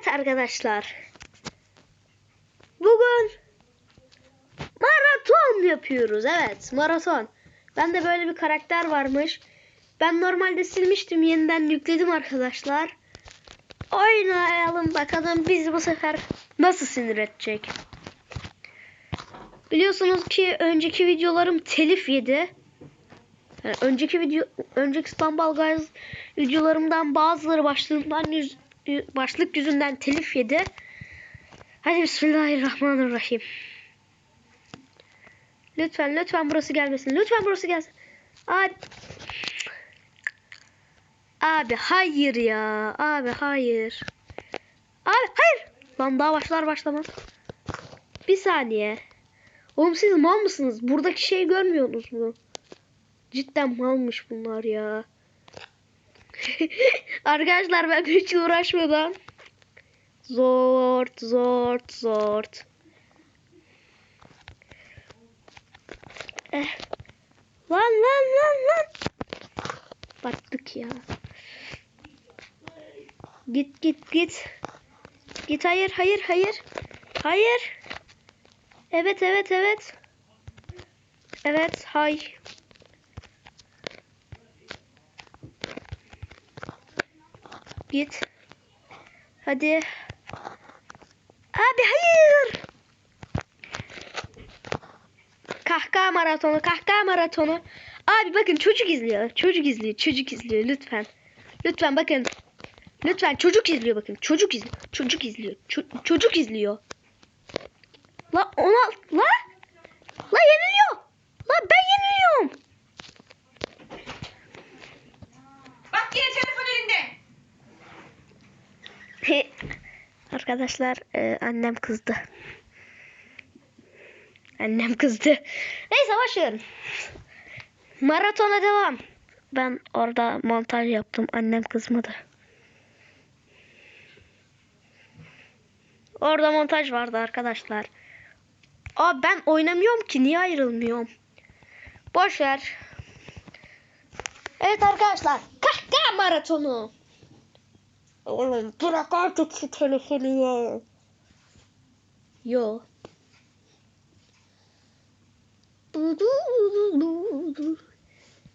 Evet arkadaşlar. Bugün maraton yapıyoruz. Evet maraton. Ben de böyle bir karakter varmış. Ben normalde silmiştim. Yeniden yükledim arkadaşlar. Oynayalım bakalım biz bu sefer nasıl sinir edecek. Biliyorsunuz ki önceki videolarım telif yedi. Yani önceki video önceki İstanbul Guys videolarımdan bazıları başlığından başlık yüzünden telif yedi. Hadi bismillahirrahmanirrahim. Lütfen lütfen burası gelmesin. Lütfen burası gelsin. Abi, abi hayır ya. Abi hayır. Abi hayır. Lan daha başlar başlamaz. Bir saniye. Oğlum siz mal mısınız? Buradaki şeyi görmüyorsunuz mu? Cidden malmış bunlar ya. Arkadaşlar ben hiç uğraşmadan zort zort zort. Eh. Lan lan lan lan. Battık ya. Git git git. Git hayır hayır hayır. Hayır. Evet evet evet. Evet hay. Git. Hadi. Abi hayır. Kahkaha maratonu, kahkaha maratonu. Abi bakın çocuk izliyor. Çocuk izliyor, çocuk izliyor lütfen. Lütfen bakın. Lütfen çocuk izliyor bakın. Çocuk izliyor. Çocuk izliyor. Ço- çocuk izliyor. La ona la Arkadaşlar e, annem kızdı. Annem kızdı. Neyse başlayalım. Maratona devam. Ben orada montaj yaptım. Annem kızmadı. Orada montaj vardı arkadaşlar. Aa ben oynamıyorum ki. Niye ayrılmıyorum? Boş ver. Evet arkadaşlar. Kahkaha maratonu. Oğlum bırak artık şu telefonu ya. Yo.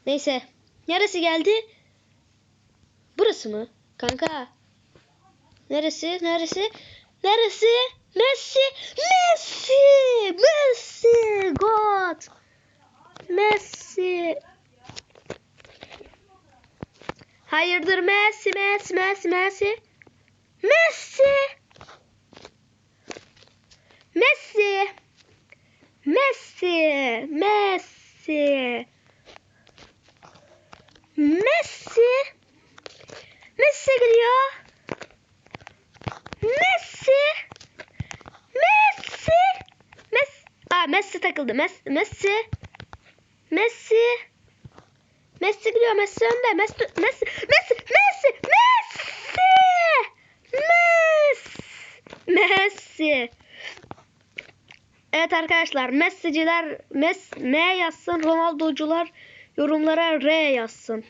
Neyse. Neresi geldi? Burası mı? Kanka. Neresi? Neresi? Neresi? Messi! Messi! Messi! God! Messi! Hayırdır Messi, Messi, Messi, Messi? Messi! Messi! Messi! Messi! Messi! Messi gidiyor. Messi! Messi! Messi! Aa Messi takıldı. Messi! Messi! Messi! Messi gidiyor. Messi önde. Messi Messi Messi Messi Messi Messi Messi Evet arkadaşlar Messi'ciler Mes M yazsın. Ronaldo'cular yorumlara R yazsın.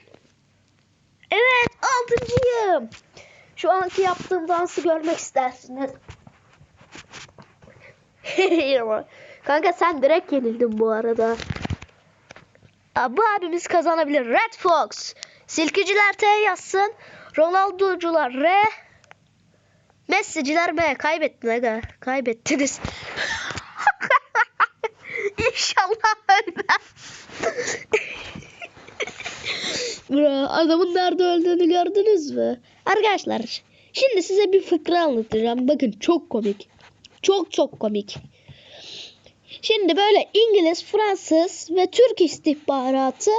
Evet altıncıyım. Şu anki yaptığım dansı görmek istersiniz. Kanka sen direkt yenildin bu arada. Bu abimiz kazanabilir. Red Fox. Silkiciler T yazsın. Ronaldo'cular R. Messi'ciler B. Kaybettin. Kaybettiniz. İnşallah ölmem. Adamın nerede öldüğünü gördünüz mü? Arkadaşlar şimdi size bir fıkra anlatacağım. Bakın çok komik. Çok çok komik. Şimdi böyle İngiliz, Fransız ve Türk istihbaratı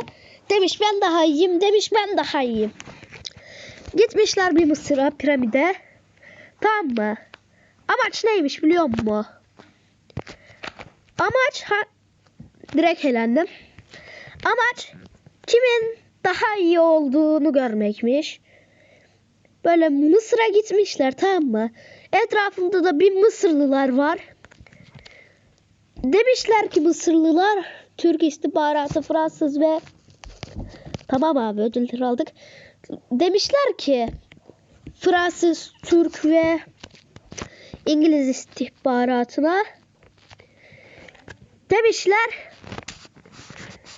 demiş ben daha iyiyim, demiş ben daha iyiyim. Gitmişler bir Mısır'a, piramide. Tamam mı? Amaç neymiş biliyor musun? Amaç ha direkt elendim. Amaç kimin daha iyi olduğunu görmekmiş. Böyle Mısır'a gitmişler tamam mı? Etrafında da bir Mısırlılar var. Demişler ki Mısırlılar Türk istihbaratı Fransız ve tamam abi ödülleri aldık. Demişler ki Fransız, Türk ve İngiliz istihbaratına. Demişler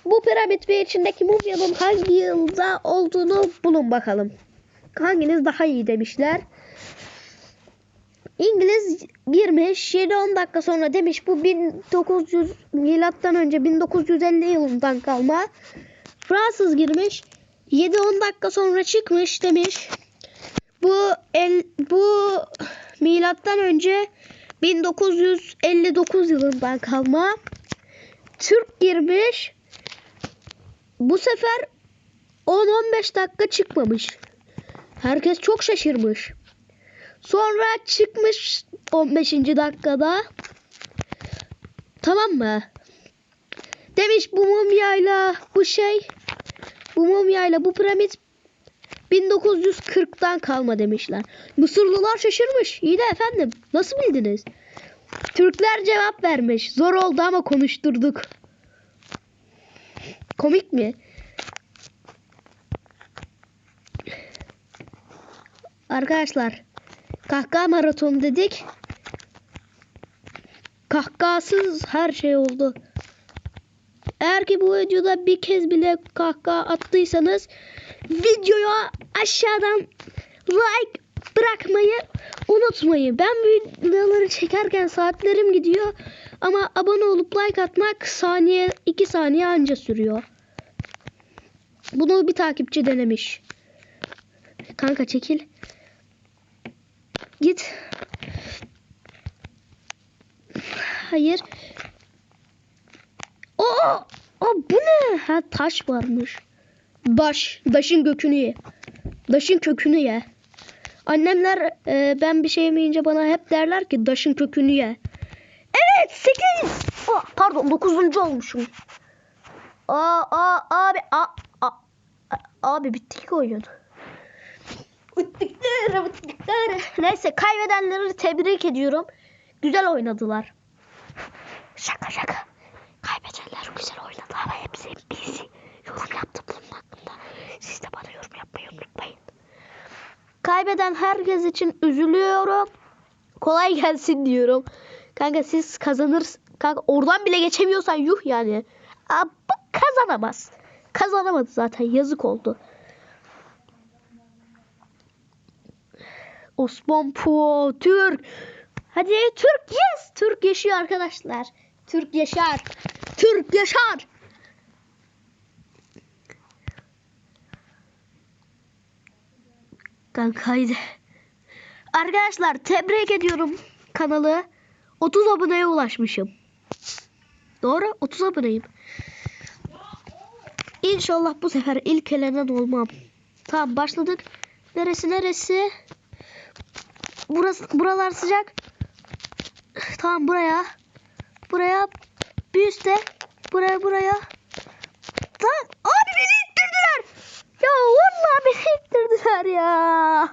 bu piramit ve içindeki mumyanın hangi yılda olduğunu bulun bakalım. Hanginiz daha iyi demişler. İngiliz girmiş 7-10 dakika sonra demiş bu 1900 milattan önce 1950 yılından kalma. Fransız girmiş 7-10 dakika sonra çıkmış demiş. Bu el, bu milattan önce 1959 yılından kalma. Türk girmiş. Bu sefer 10-15 dakika çıkmamış. Herkes çok şaşırmış. Sonra çıkmış 15. dakikada. Tamam mı? Demiş bu mumyayla bu şey bu mumyayla bu piramit 1940'tan kalma demişler. Mısırlılar şaşırmış. İyi de efendim nasıl bildiniz? Türkler cevap vermiş. Zor oldu ama konuşturduk. Komik mi? Arkadaşlar kahkaha maraton dedik. Kahkahasız her şey oldu. Eğer ki bu videoda bir kez bile kahkaha attıysanız videoya aşağıdan like bırakmayı unutmayın. Ben videoları çekerken saatlerim gidiyor ama abone olup like atmak saniye 2 saniye anca sürüyor. Bunu bir takipçi denemiş. Kanka çekil. Git. Hayır. O, o bu ne? Ha taş varmış. Baş, daşın kökünü ye. Daşın kökünü ye. Annemler e, ben bir şey yemeyince bana hep derler ki daşın kökünü ye. Evet 8. Oh, pardon 9. olmuşum. Aa, aa abi a, a, a- abi bitti ki oyun. Bittikleri, bittikleri. Neyse kaybedenleri tebrik ediyorum. Güzel oynadılar. Şaka şaka. Kaybedenler güzel oynadı ama hepsi NPC. Yorum yaptı bunun hakkında. Siz de bana yorum yapmayı unutmayın. Kaybeden herkes için üzülüyorum. Kolay gelsin diyorum. Kanka siz kazanırsınız. Kanka oradan bile geçemiyorsan yuh yani. Aa, bu kazanamaz. Kazanamadı zaten yazık oldu. Osman Po, Türk. Hadi Türk yes. Türk yaşıyor arkadaşlar. Türk yaşar. Türk yaşar. Kanka haydi. Arkadaşlar tebrik ediyorum kanalı. 30 aboneye ulaşmışım. Doğru 30 aboneyim. İnşallah bu sefer ilk elenen olmam. Tamam başladık. Neresi neresi? Burası buralar sıcak. Tamam buraya. Buraya. Bir üste. Buraya buraya. Tamam. Abi beni ittirdiler. Ya vallahi beni ittirdiler ya.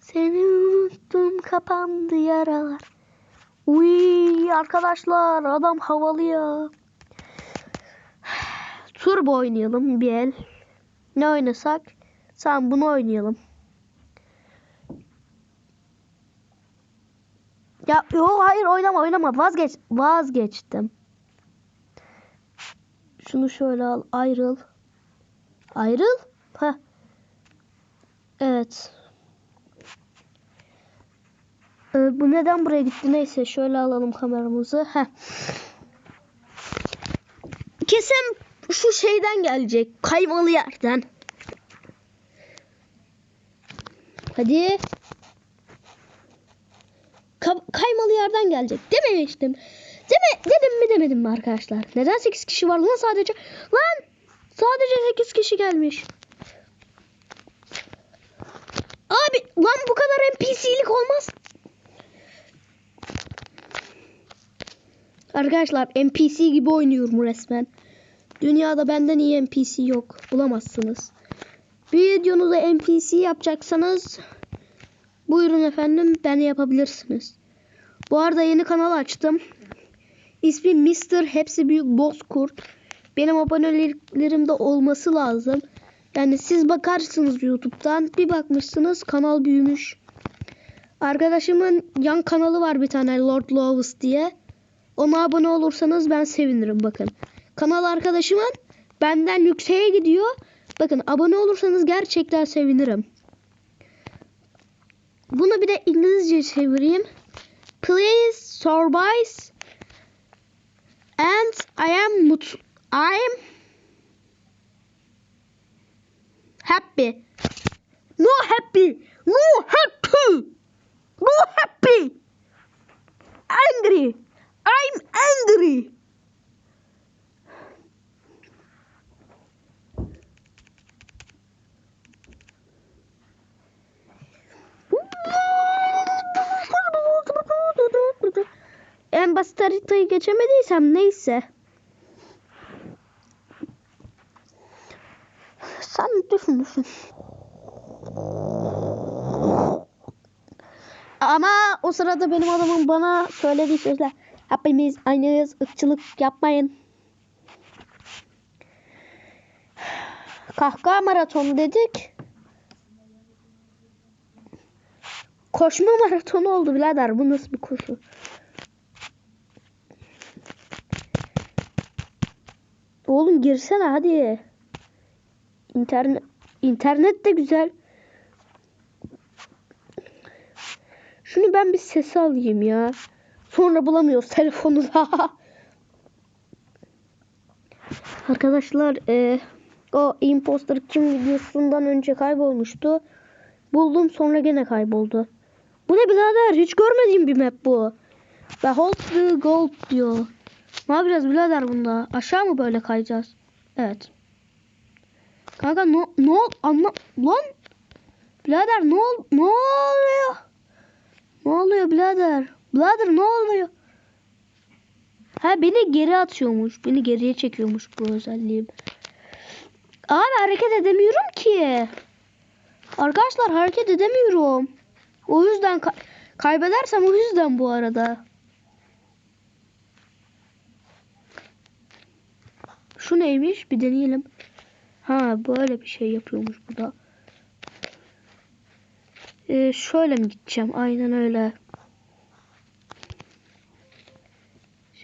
Seni unuttum kapandı yaralar. Uy arkadaşlar adam havalı ya. Turbo oynayalım bir el. Ne oynasak? Tamam bunu oynayalım. Ya yo hayır oynama oynama vazgeç vazgeçtim. Şunu şöyle al ayrıl. Ayrıl. Ha. Evet. Ee, bu neden buraya gitti neyse şöyle alalım kameramızı. Heh. Kesin şu şeyden gelecek. Kaymalı yerden. Hadi. Ka- kaymalı yerden gelecek. Dememiştim. Deme dedim mi demedim mi arkadaşlar? Neden 8 kişi var lan sadece? Lan sadece 8 kişi gelmiş. Abi lan bu kadar NPC'lik olmaz. Arkadaşlar NPC gibi oynuyorum resmen. Dünyada benden iyi NPC yok. Bulamazsınız. Bir videonuza NPC yapacaksanız buyurun efendim ben yapabilirsiniz. Bu arada yeni kanal açtım. İsmi Mr. Hepsi Büyük Bozkurt. Benim abonelerimde olması lazım. Yani siz bakarsınız YouTube'dan. Bir bakmışsınız kanal büyümüş. Arkadaşımın yan kanalı var bir tane Lord Loves diye. Ona abone olursanız ben sevinirim bakın. Kanal arkadaşımın benden yükseğe gidiyor. Bakın abone olursanız gerçekten sevinirim. Bunu bir de İngilizce çevireyim. Please surprise and I am mut I am happy. No happy. No happy. No happy. Angry. I'm angry. En basit haritayı geçemediysem neyse. Sen düşün. Ama o sırada benim adamım bana söylediği sözler. Hepimiz aynıyız. ırkçılık yapmayın. Kahkaha maratonu dedik. Koşma maratonu oldu birader. Bu nasıl bir koşu? Oğlum girsene hadi. İnternet internet de güzel. Şunu ben bir sese alayım ya. Sonra bulamıyoruz telefonu da. Arkadaşlar e, o imposter kim videosundan önce kaybolmuştu. Buldum sonra gene kayboldu. Bu ne birader hiç görmediğim bir map bu. Ve hold the gold diyor. Ne yapacağız birader bunda? Aşağı mı böyle kayacağız? Evet. Kanka ne ne ol anla lan birader ne ol ne oluyor? Ne oluyor birader? Birader ne oluyor? Ha beni geri atıyormuş. Beni geriye çekiyormuş bu özelliğim. Abi hareket edemiyorum ki. Arkadaşlar hareket edemiyorum. O yüzden ka- kaybedersem o yüzden bu arada. Şu neymiş? Bir deneyelim. Ha böyle bir şey yapıyormuş bu da. Ee, şöyle mi gideceğim? Aynen öyle.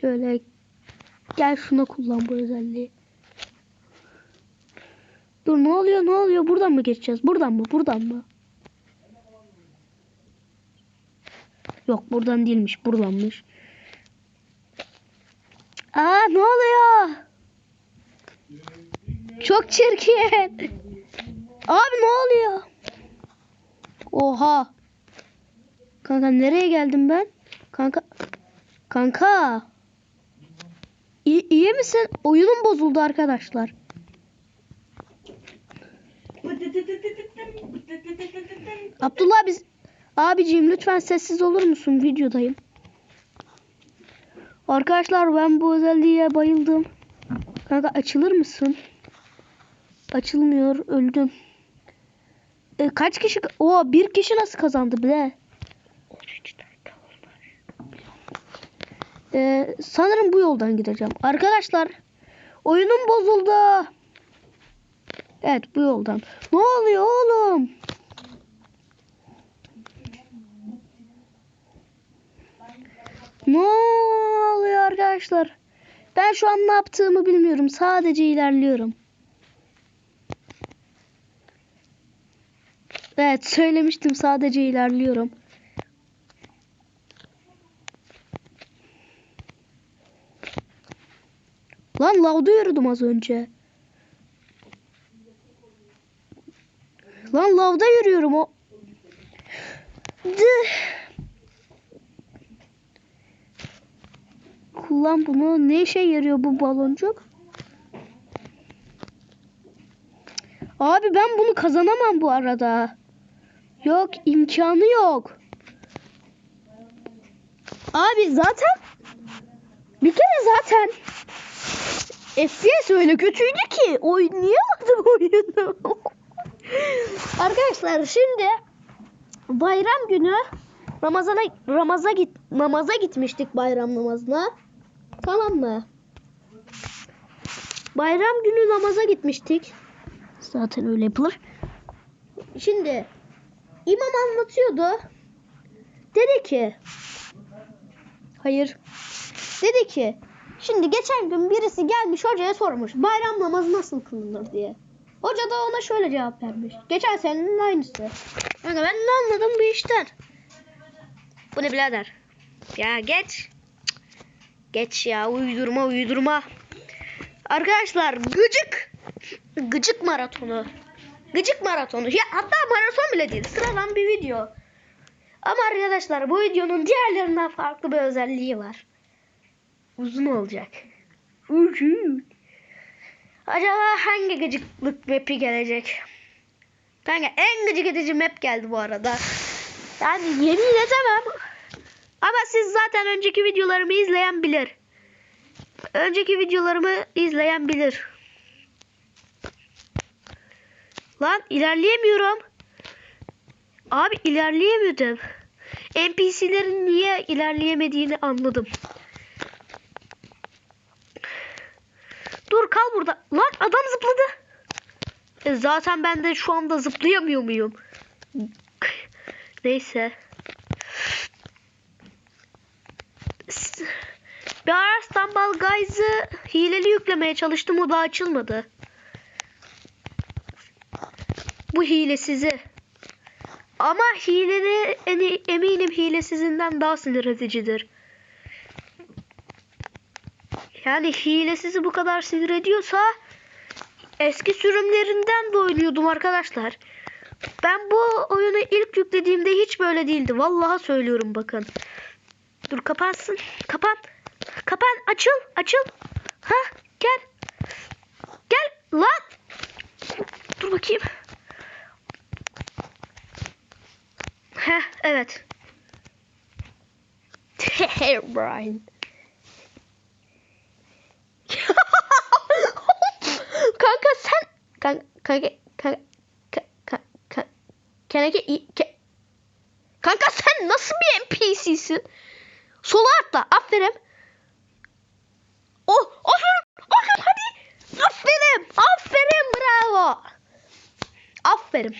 Şöyle gel şuna kullan bu özelliği. Dur ne oluyor ne oluyor? Buradan mı geçeceğiz? Buradan mı? Buradan mı? Yok buradan değilmiş. Buradanmış. Aa ne oluyor? Çok çirkin. Abi ne oluyor? Oha. Kanka nereye geldim ben? Kanka. Kanka. İyi, iyi misin? Oyunum bozuldu arkadaşlar. Abdullah biz abiciğim lütfen sessiz olur musun? Videodayım. Arkadaşlar ben bu özelliğe bayıldım. Kanka açılır mısın? Açılmıyor. Öldüm. E, kaç kişi? O bir kişi nasıl kazandı bile? E, sanırım bu yoldan gideceğim. Arkadaşlar oyunum bozuldu. Evet bu yoldan. Ne oluyor oğlum? Ne oluyor arkadaşlar? Ben şu an ne yaptığımı bilmiyorum. Sadece ilerliyorum. Evet söylemiştim sadece ilerliyorum. Lan lavda yürüdüm az önce. Lan lavda yürüyorum o. Dı. Kullan bunu. Ne işe yarıyor bu baloncuk? Abi ben bunu kazanamam bu arada. Yok imkanı yok. Abi zaten bir kere zaten FPS öyle kötüydü ki oynayamadım oyunu. Arkadaşlar şimdi bayram günü Ramazana Ramaza git namaza gitmiştik bayram namazına. Tamam mı? Bayram günü namaza gitmiştik. Zaten öyle yapılır. Şimdi imam anlatıyordu. Dedi ki Hayır. Dedi ki şimdi geçen gün birisi gelmiş hocaya sormuş bayram namazı nasıl kılınır diye. Hoca da ona şöyle cevap vermiş. Geçen senenin aynısı. Yani ben ne anladım bu işten? Bu ne birader? Ya geç. Geç ya uydurma uydurma. Arkadaşlar gıcık. Gıcık maratonu. Gıcık maratonu. Ya hatta maraton bile değil. Sıradan bir video. Ama arkadaşlar bu videonun diğerlerinden farklı bir özelliği var. Uzun olacak. Uzun. Acaba hangi gıcıklık map'i gelecek? Kanka en gıcık edici map geldi bu arada. Yani yemin edemem. Ama siz zaten önceki videolarımı izleyen bilir. Önceki videolarımı izleyen bilir. Lan ilerleyemiyorum. Abi ilerleyemedim. NPC'lerin niye ilerleyemediğini anladım. Dur kal burada. Lan adam zıpladı. E, zaten ben de şu anda zıplayamıyor muyum? Neyse. Bir Stumble Guys'ı hileli yüklemeye çalıştım o da açılmadı. Bu hilesizi. Ama hileli eni- eminim hilesizinden daha sinir edicidir. Yani hilesizi bu kadar sinir ediyorsa eski sürümlerinden de oynuyordum arkadaşlar. Ben bu oyunu ilk yüklediğimde hiç böyle değildi. Vallahi söylüyorum bakın. Dur kapansın. Kapan. Kapan. Açıl. Açıl. Ha gel. Gel lan. Dur bakayım. Heh evet. Brian. kanka sen kanka kanka kanka kanka kanka kanka sen nasıl bir NPC'sin? Sola atla. Aferin. Oh, aferin. Aferin hadi. Aferin. Aferin bravo. Aferin.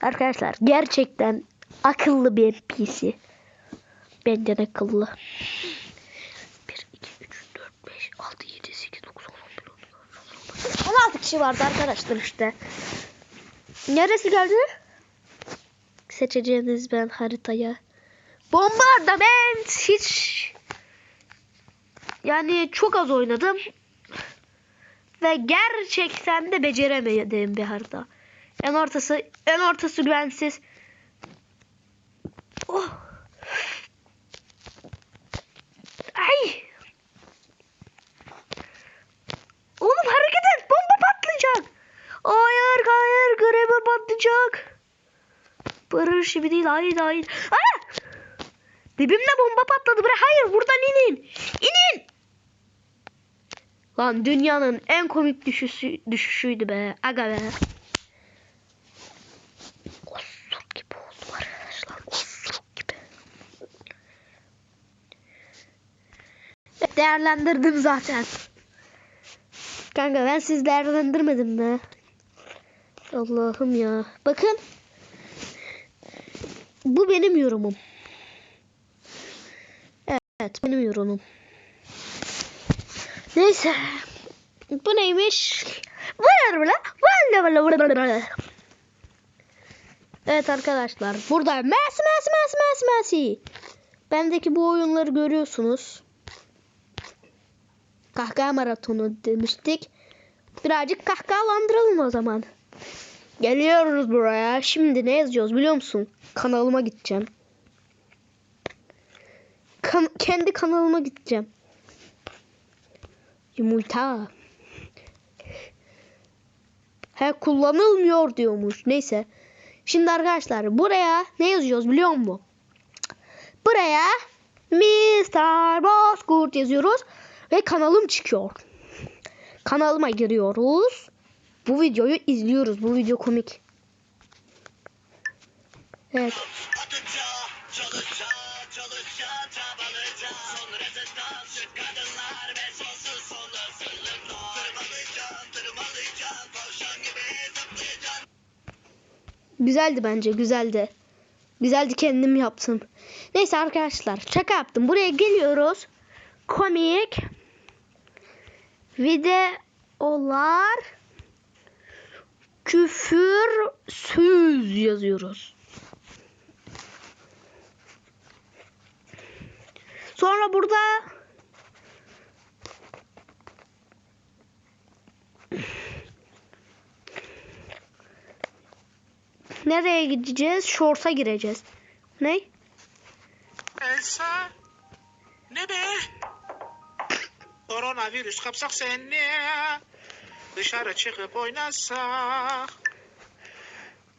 Arkadaşlar gerçekten akıllı bir NPC. Benden akıllı. 1, 2, 3, 4, 5, 6, 7, 8, 9, 10, 11, 12, 16 kişi vardı arkadaşlar işte. Neresi geldi? Seçeceğiniz ben haritaya. Bombardament hiç yani çok az oynadım. Ve gerçekten de beceremediğim bir harita. En ortası en ortası güvensiz. Oh. Ay. Oğlum hareket et. Bomba patlayacak. Hayır hayır Graber patlayacak. Barış gibi değil hayır hayır. Aa! Dibimde bomba patladı. Bre hayır buradan inin. İnin. Lan dünyanın en komik düşüşü, düşüşüydü be. Aga be. Osuruk gibi oldu arkadaşlar. Osuruk gibi. Evet, Değerlendirdim zaten. Kanka ben siz değerlendirmedim mi? Allah'ım ya. Bakın. Bu benim yorumum. Evet benim yorumum. Neyse. Bu neymiş? Evet arkadaşlar. Burada Messi Messi Messi Messi Messi. Bendeki bu oyunları görüyorsunuz. Kahkaha maratonu demiştik. Birazcık kahkahalandıralım o zaman. Geliyoruz buraya. Şimdi ne yazıyoruz biliyor musun? Kanalıma gideceğim. Kan- kendi kanalıma gideceğim. Yumurta. He kullanılmıyor diyormuş. Neyse. Şimdi arkadaşlar buraya ne yazıyoruz biliyor musun? Buraya Mr. Bozkurt yazıyoruz ve kanalım çıkıyor. Kanalıma giriyoruz. Bu videoyu izliyoruz. Bu video komik. Evet. Güzeldi bence, güzeldi. Güzeldi kendim yaptım. Neyse arkadaşlar şaka yaptım. Buraya geliyoruz. Komik videolar küfürsüz yazıyoruz. Sonra burada nereye gideceğiz? Shorts'a gireceğiz. Ne? Elsa. Ne be? Koronavirüs kapsak seni. Dışarı çıkıp oynasak.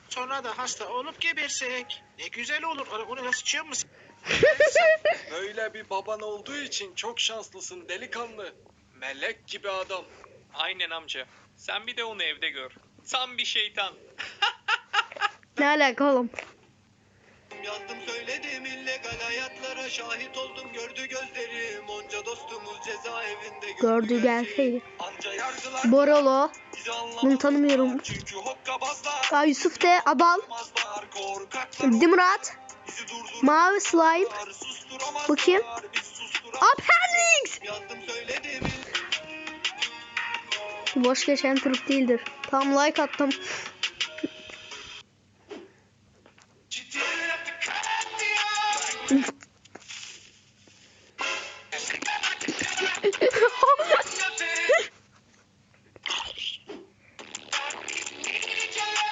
Sonra da hasta olup gebersek. Ne güzel olur. Onu nasıl sıçıyor musun? Böyle bir baban olduğu için çok şanslısın delikanlı. Melek gibi adam. Aynen amca. Sen bir de onu evde gör. Tam bir şeytan. Ne alaka oğlum? Yazdım söyledim illegal hayatlara şahit oldum gördü gözlerim onca dostumuz cezaevinde Gördü gelseydi. Borolo. Bunu tanımıyorum. Aa, Yusuf de korkaklar Dimrat. Mavi slime. Bakayım. Appendix. Boş geçen Türk değildir. Tam like attım.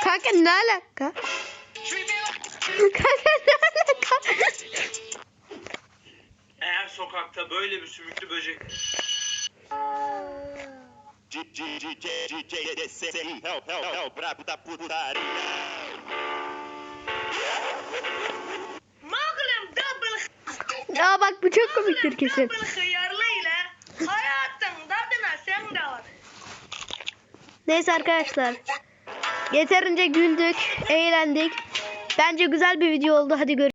Kanka ne alaka? Kanka ne alaka? Eğer sokakta böyle bir sümüklü böcek é o, é o brabo da putaria. Oğlum double, Ya bak bu çok komiktir kesin. Hayatın tadına sen de var. Neyse arkadaşlar. Yeterince güldük, eğlendik. Bence güzel bir video oldu. Hadi görüşürüz.